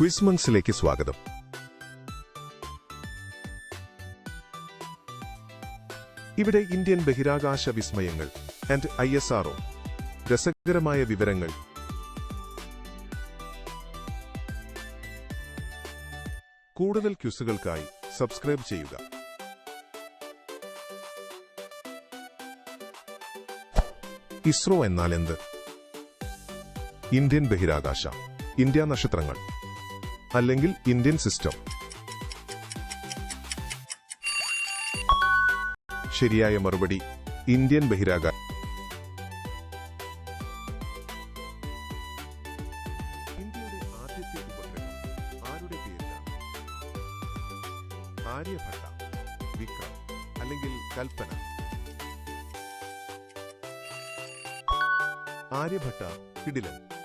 ക്വിസ്മങ്സിലേക്ക് സ്വാഗതം. ഇവിടെ ഇന്ത്യൻ ബഹിരാകാശ വിസ്മയങ്ങൾ ആൻഡ് ഐ എസ് ആർഒ രസകരമായ വിവരങ്ങൾ. കൂടുതൽ ക്യൂസുകൾക്കായി സബ്സ്ക്രൈബ് ചെയ്യുക. ഇസ്രോ എന്നാൽ എന്ത്? ഇന്ത്യൻ ബഹിരാകാശ ഇന്ത്യ നക്ഷത്രങ്ങൾ. അല്ലെങ്കിൽ ഇന്ത്യൻ സിസ്റ്റം. ശരിയായ മറുപടി ഇന്ത്യൻ ബഹിരാകാശ ആദ്യത്തെ ആരുടെ ആര്യഭട്ട വിക്രം അല്ലെങ്കിൽ കൽപ്പന? ആര്യഭട്ട കിടിലൻ.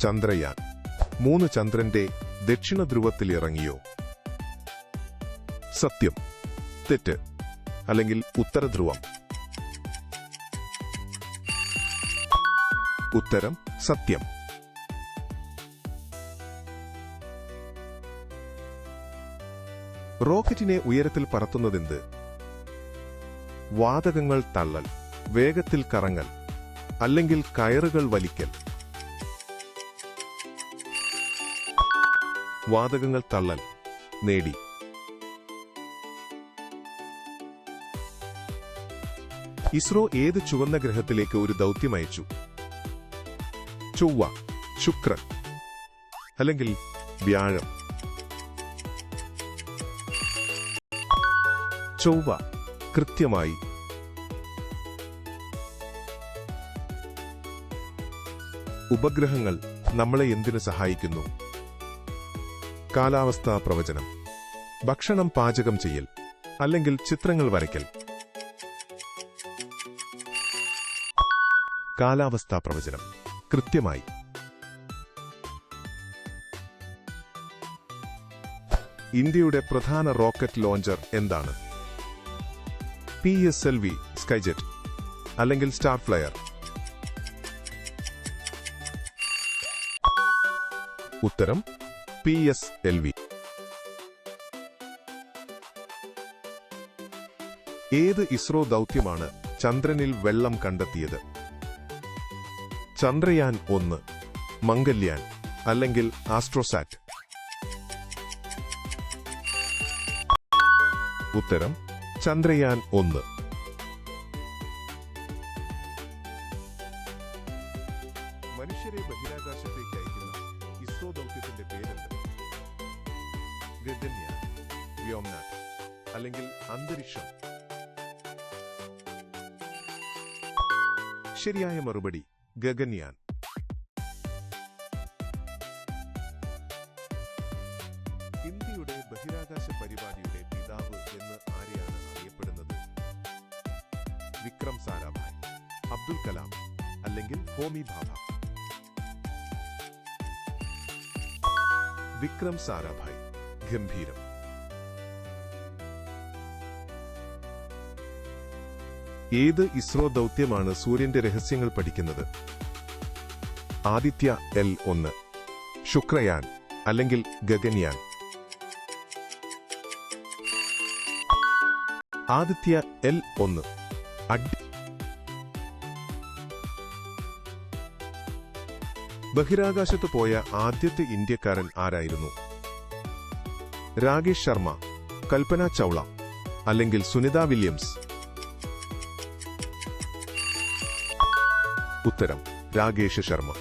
ചന്ദ്രയാൻ. മൂന്ന് ചന്ദ്രന്റെ ദക്ഷിണ ധ്രുവത്തിൽ ഇറങ്ങിയോ? സത്യം. തെറ്റ്. അല്ലെങ്കിൽ ഉത്തരധ്രുവം. ഉത്തരം സത്യം. റോക്കറ്റിനെ ഉയരത്തിൽ പറത്തുന്നതെന്ത്? വാതകങ്ങൾ തള്ളൽ വേഗത്തിൽ കറങ്ങൽ അല്ലെങ്കിൽ കയറുകൾ വലിക്കൽ. വാതകങ്ങൾ തള്ളൽ നേടി. ഇസ്രോ ഏത് ചുവന്ന ഗ്രഹത്തിലേക്ക് ഒരു ദൗത്യം അയച്ചു? ചൊവ്വ ശുക്രൻ അല്ലെങ്കിൽ വ്യാഴം. ചൊവ്വ കൃത്യമായി. ഉപഗ്രഹങ്ങൾ നമ്മളെ എന്തിനു സഹായിക്കുന്നു? കാലാവസ്ഥാ പ്രവചനം. ഭക്ഷണം പാചകം ചെയ്യൽ അല്ലെങ്കിൽ ചിത്രങ്ങൾ വരയ്ക്കൽ. കാലാവസ്ഥാ പ്രവചനം. കൃത്യമായി. ഇന്ത്യയുടെ പ്രധാന റോക്കറ്റ് ലോഞ്ചർ എന്താണ്? P S L V Skyjet അല്ലെങ്കിൽ സ്റ്റാർ ഫ്ലയർ? ഉത്തരം പി എസ് എൽ വി ഏത് ഇസ്രോ ദൗത്യമാണ് ചന്ദ്രനിൽ വെള്ളം കണ്ടെത്തിയത്? ചന്ദ്രയാൻ ഒന്ന് മംഗല്യാൻ അല്ലെങ്കിൽ ആസ്ട്രോസാറ്റ്? ഉത്തരം ചന്ദ്രയാൻ ഒന്ന്. ഗഗൻയാൻ. ഇന്ത്യയുടെ ബഹിരാകാശ പരിപാടിയുടെ പിതാവ് എന്ന് ആരെയാണ് അറിയപ്പെടുന്നത്? വിക്രം സാരാഭായ് അബ്ദുൽ കലാം അല്ലെങ്കിൽ ഹോമി ഭാഭ? വിക്രം സാരാഭായ് ഗംഭീരം. ഏത് ഇസ്രോ ദൗത്യമാണ് സൂര്യന്റെ രഹസ്യങ്ങൾ പഠിക്കുന്നത്? ആദിത്യ എൽ ഒന്ന്. ശുക്രയാൻ അല്ലെങ്കിൽ ഗഗൻയാൻ. ആദിത്യ എൽ ഒന്ന്. ബഹിരാകാശത്ത് പോയ ആദ്യത്തെ ഇന്ത്യക്കാരൻ ആരായിരുന്നു? രാകേഷ് ശർമ്മ കൽപ്പന ചൗള അല്ലെങ്കിൽ സുനിത വില്യംസ്. ഉത്തരം രാകേഷ് ശർമ്മ.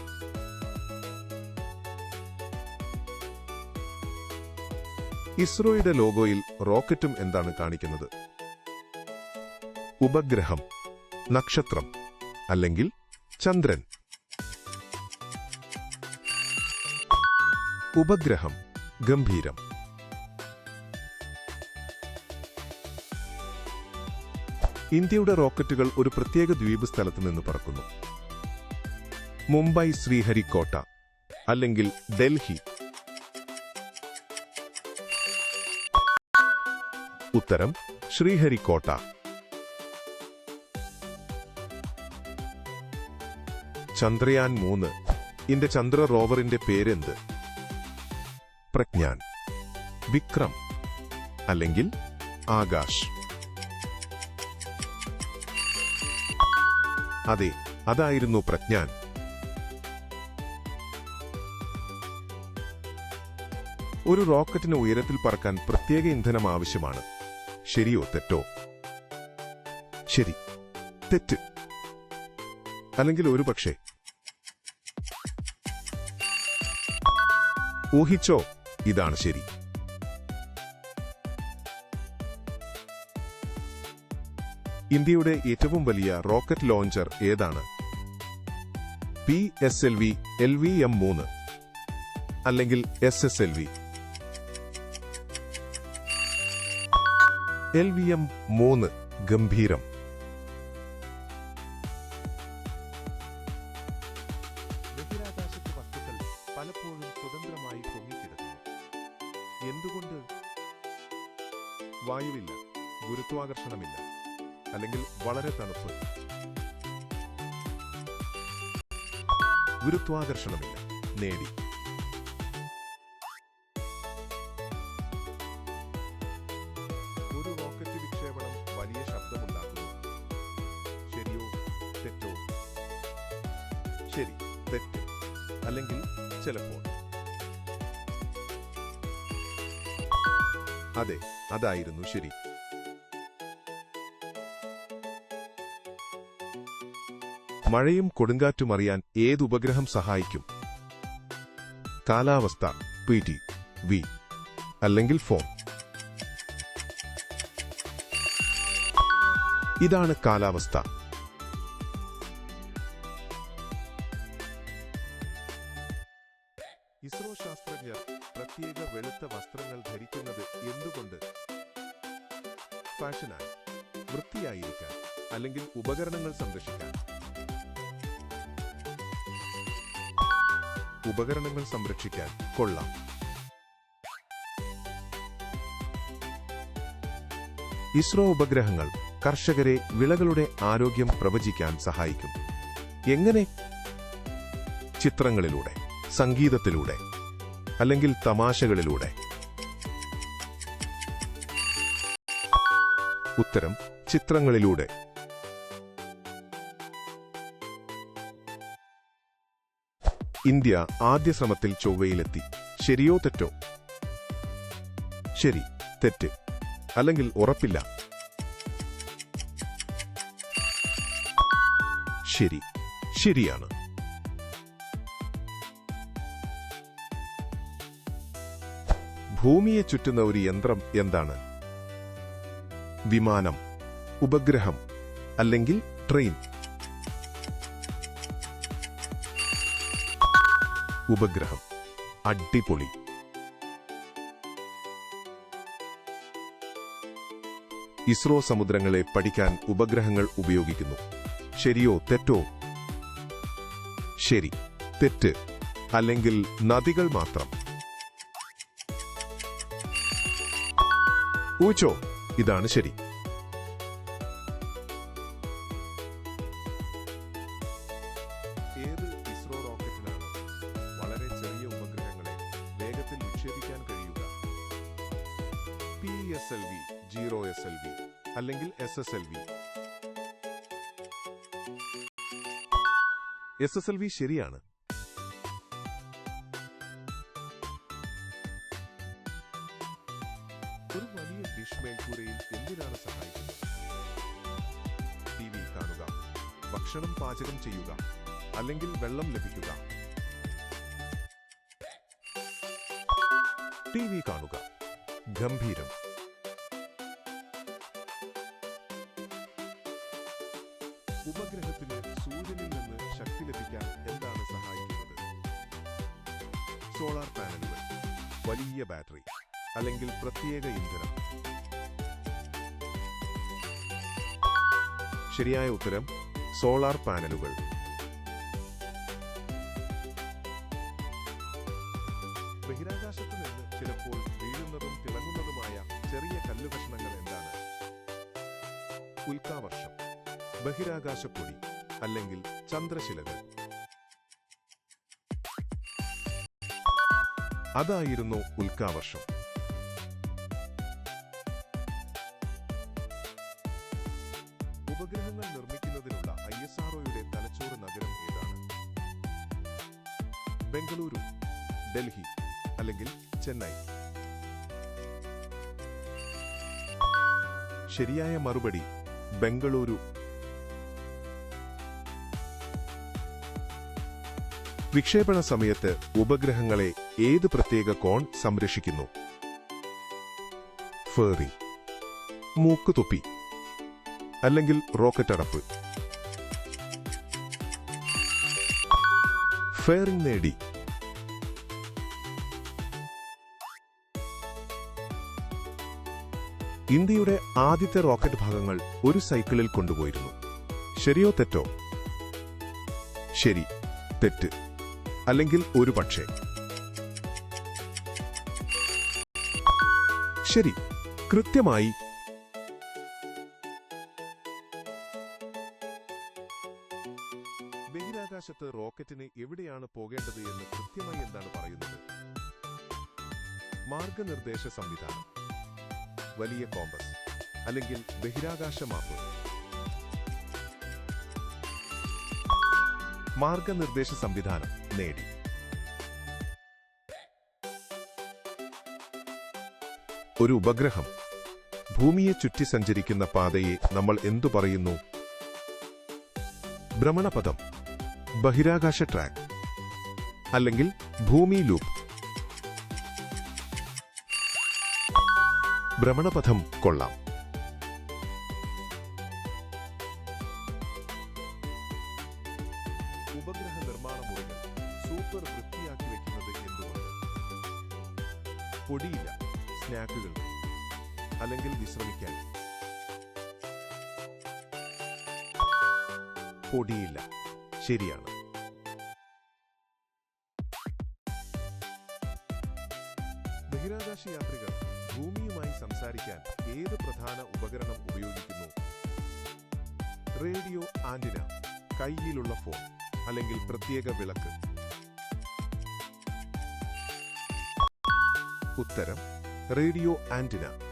ഇസ്രോയുടെ ലോഗോയിൽ റോക്കറ്റും എന്താണ് കാണിക്കുന്നത്? ഉപഗ്രഹം നക്ഷത്രം അല്ലെങ്കിൽ ചന്ദ്രൻ. ഉപഗ്രഹം ഗംഭീരം. ഇന്ത്യയുടെ റോക്കറ്റുകൾ ഒരു പ്രത്യേക ദ്വീപ് സ്ഥലത്ത് നിന്ന് പറക്കുന്നു. മുംബൈ ശ്രീഹരിക്കോട്ട അല്ലെങ്കിൽ ഡൽഹി. ഉത്തരം ശ്രീഹരിക്കോട്ട. ചന്ദ്രയാൻ മൂന്ന് ഇന്റെ ചന്ദ്ര റോവറിന്റെ പേരെന്ത്? പ്രജ്ഞാൻ. വിക്രം അല്ലെങ്കിൽ ആകാശ്. അതെ അതായിരുന്നു പ്രജ്ഞാൻ. ഒരു റോക്കറ്റിന് ഉയരത്തിൽ പറക്കാൻ പ്രത്യേക ഇന്ധനം ആവശ്യമാണ്. ശരിയോ തെറ്റോ? ശരി. തെറ്റ്. അല്ലെങ്കിൽ ഒരു പക്ഷേ. ഊഹിച്ചോ? ഇതാണ് ശരി. ഇന്ത്യയുടെ ഏറ്റവും വലിയ റോക്കറ്റ് ലോഞ്ചർ ഏതാണ്? P S L V L V M മൂന്ന്. അല്ലെങ്കിൽ S S L V. L V M മൂന്ന് ഗംഭീരം. ബഹിരാകാശത്ത് വസ്തുക്കൾ പലപ്പോഴും സ്വതന്ത്രമായി പൊങ്ങിക്കിടക്കുന്നു. എന്തുകൊണ്ട്? വായുവില്ല ഗുരുത്വാകർഷണമില്ല അല്ലെങ്കിൽ വളരെ തണുപ്പ്. ഗുരുത്വാകർഷണമില്ല നേടി. ശരി തെറ്റ്. അല്ലെങ്കിൽ ചിലപ്പോൾ. അതെ അതായിരുന്നു ശരി. മഴയും കൊടുങ്കാറ്റും അറിയാൻ ഏത് ഉപഗ്രഹം സഹായിക്കും? കാലാവസ്ഥ പി ടി വി അല്ലെങ്കിൽ ഫോൺ. ഇതാണ് കാലാവസ്ഥ. ഇസ്രോ ശാസ്ത്രജ്ഞർ പ്രത്യേക വെളുത്ത വസ്ത്രങ്ങൾ ധരിക്കുന്നത് എന്തുകൊണ്ട്? ഫാഷനായി വൃത്തിയായിരിക്കാൻ അല്ലെങ്കിൽ ഉപകരണങ്ങൾ സംരക്ഷിക്കാൻ ഉപകരണങ്ങൾ സംരക്ഷിക്കാൻ കൊള്ളാം. ഇസ്രോ ഉപഗ്രഹങ്ങൾ കർഷകരെ വിളകളുടെ ആരോഗ്യം പ്രവചിക്കാൻ സഹായിക്കും. എങ്ങനെ? ചിത്രങ്ങളിലൂടെ. സംഗീതത്തിലൂടെ അല്ലെങ്കിൽ തമാശകളിലൂടെ. ഉത്തരം ചിത്രങ്ങളിലൂടെ. ഇന്ത്യ ആദ്യ ശ്രമത്തിൽ ചൊവ്വയിലെത്തി. ശരിയോ തെറ്റോ? ശരി തെറ്റ്. അല്ലെങ്കിൽ ഉറപ്പില്ല. ശരി ശരിയാണ്. ഭൂമിയെ ചുറ്റുന്ന ഒരു യന്ത്രം എന്താണ്? വിമാനം ഉപഗ്രഹം അല്ലെങ്കിൽ ട്രെയിൻ. ഉപഗ്രഹം അടിപൊളി. ഇസ്രോ സമുദ്രങ്ങളെ പഠിക്കാൻ ഉപഗ്രഹങ്ങൾ ഉപയോഗിക്കുന്നു. ശരിയോ തെറ്റോ? ശരി തെറ്റ്. അല്ലെങ്കിൽ നദികൾ മാത്രം. ഊച്ചോ ഇതാണ് ശരി. ഇസ്രോ വളരെ ചെറിയ ഉപഗ്രഹങ്ങളെ വിക്ഷേപിക്കാൻ കഴിയുക? അല്ലെങ്കിൽ S S L V S S L V ശരിയാണ്. പാചകം ചെയ്യുക അല്ലെങ്കിൽ വെള്ളം ലഭിക്കുക. ടി വി കാണുക. ഗംഭീരം. ഉപഗ്രഹത്തിന് സൂര്യനിൽ നിന്ന് ശക്തി ലഭിക്കാൻ എന്താണ് സഹായിക്കുന്നത്? സോളാർ പാനലുകൾ വലിയ ബാറ്ററി അല്ലെങ്കിൽ പ്രത്യേക ഇന്ധനം. ശരിയായ ഉത്തരം സോളാർ പാനലുകൾ. ബഹിരാകാശത്ത് നിന്ന് ചിലപ്പോൾ വീഴുന്നതും തിളങ്ങുന്നതുമായ ചെറിയ കല്ലുകഷ്ണങ്ങൾ എന്താണ്? ഉൽക്കാവർഷം. ബഹിരാകാശപ്പൊടി അല്ലെങ്കിൽ ചന്ദ്രശിലകൾ. അതായിരുന്നു ഉൽക്കാവർഷം. ബംഗളൂരു ഡൽഹി അല്ലെങ്കിൽ ചെന്നൈ. ശരിയായ മറുപടി ബംഗളൂരു. വിക്ഷേപണ സമയത്ത് ഉപഗ്രഹങ്ങളെ ഏത് പ്രത്യേക കോൺ സംരക്ഷിക്കുന്നു? ഫേറി മൂക്കുതൊപ്പി അല്ലെങ്കിൽ റോക്കറ്റ് അടപ്പ് ഫെയറിംഗ് നേടി ഇന്ത്യയുടെ ആദ്യത്തെ റോക്കറ്റ് ഭാഗങ്ങൾ ഒരു സൈക്കിളിൽ കൊണ്ടുപോയിരുന്നു. ശരിയോ തെറ്റോ? ശരി തെറ്റ്. അല്ലെങ്കിൽ ഒരു പക്ഷേ. ശരി കൃത്യമായി. ബഹിരാകാശത്ത് റോക്കറ്റിന് എവിടെയാണ് പോകേണ്ടത് എന്ന് കൃത്യമായി എന്താണ് പറയുന്നത്? മാർഗനിർദ്ദേശ സംവിധാനം. വലിയ കോമ്പസ് അല്ലെങ്കിൽ ബഹിരാകാശ മാപ്പ് മാർഗനിർദ്ദേശ സംവിധാനം നേടി. ഒരു ഉപഗ്രഹം ഭൂമിയെ ചുറ്റി സഞ്ചരിക്കുന്ന പാതയെ നമ്മൾ എന്തു പറയുന്നു? ഭ്രമണപഥം ബഹിരാകാശ ട്രാക്ക് അല്ലെങ്കിൽ ഭൂമി ലൂപ്പ്. ഭ്രമണപഥം കൊള്ളാം. ഉപഗ്രഹ നിർമ്മാണ മുറികൾ സൂപ്പർ വൃത്തിയാക്കി വെക്കുന്നത് എന്തുകൊണ്ട്? പൊടിയില്ല സ്നാക്കുകൾ അല്ലെങ്കിൽ വിശ്രമിക്കാൻ. പൊടിയില്ല ശരിയാണ്. ബഹിരാകാശ യാത്രികർ ഭൂമിയുമായി സംസാരിക്കാൻ ഏത് പ്രധാന ഉപകരണം ഉപയോഗിക്കുന്നു? റേഡിയോ ആന്റിന കയ്യിലുള്ള ഫോൺ അല്ലെങ്കിൽ പ്രത്യേക വിളക്ക്? ഉത്തരം റേഡിയോ ആന്റിന.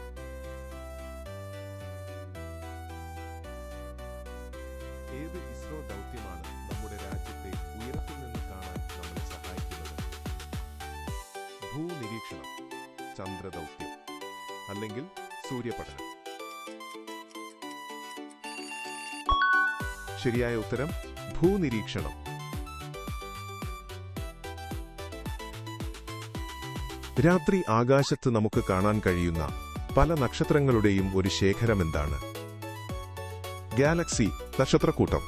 സൂര്യപഠനം ശരിയായ ഉത്തരം ഭൂനിരീക്ഷണം. രാത്രി ആകാശത്ത് നമുക്ക് കാണാൻ കഴിയുന്ന പല നക്ഷത്രങ്ങളുടെയും ഒരു ശേഖരം എന്താണ്? ഗാലക്സി നക്ഷത്രക്കൂട്ടം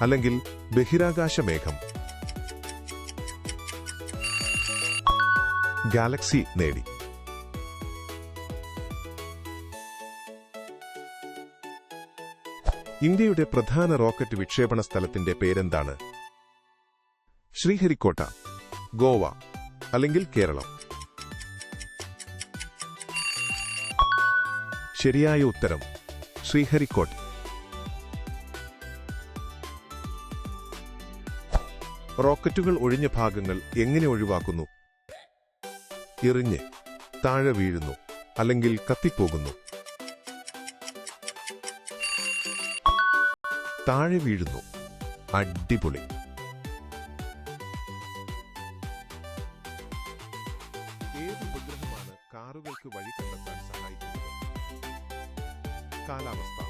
അല്ലെങ്കിൽ ബഹിരാകാശ മേഘം. ഗാലക്സി നേടി. ഇന്ത്യയുടെ പ്രധാന റോക്കറ്റ് വിക്ഷേപണ സ്ഥലത്തിന്റെ പേരെന്താണ്? ശ്രീഹരിക്കോട്ട ഗോവ അല്ലെങ്കിൽ കേരളം? ശരിയായ ഉത്തരം ശ്രീഹരിക്കോട്ട. റോക്കറ്റുകൾ ഒഴിഞ്ഞ ഭാഗങ്ങൾ എങ്ങനെ ഒഴിവാക്കുന്നു? എറിഞ്ഞ് താഴെ വീഴുന്നു അല്ലെങ്കിൽ കത്തിപ്പോകുന്നു. താഴെ വീഴുന്നു. അടിപൊളി. ഏത് ഉപഗ്രഹമാണ് കാറുകൾക്ക് വഴി കണ്ടെത്താൻ സഹായിക്കുന്നത്? കാലാവസ്ഥ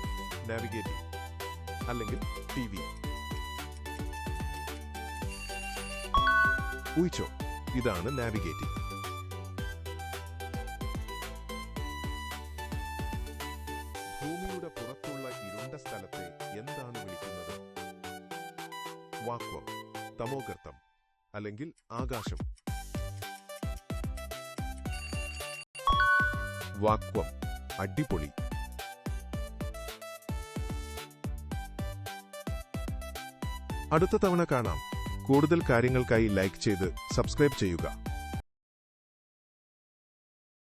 നാവിഗേറ്റിംഗ് അല്ലെങ്കിൽ ടി വി. ഊഹിച്ചോ ഇതാണ് നാവിഗേറ്റിംഗ്. സ്ഥലത്തെ എന്താണ് വിളിക്കുന്നത്? വാക്വം തമോഗർത്തം അല്ലെങ്കിൽ ആകാശം. വാക്വം അടിപൊളി. അടുത്ത തവണ കാണാം. കൂടുതൽ കാര്യങ്ങൾക്കായി ലൈക്ക് ചെയ്ത് സബ്സ്ക്രൈബ് ചെയ്യുക.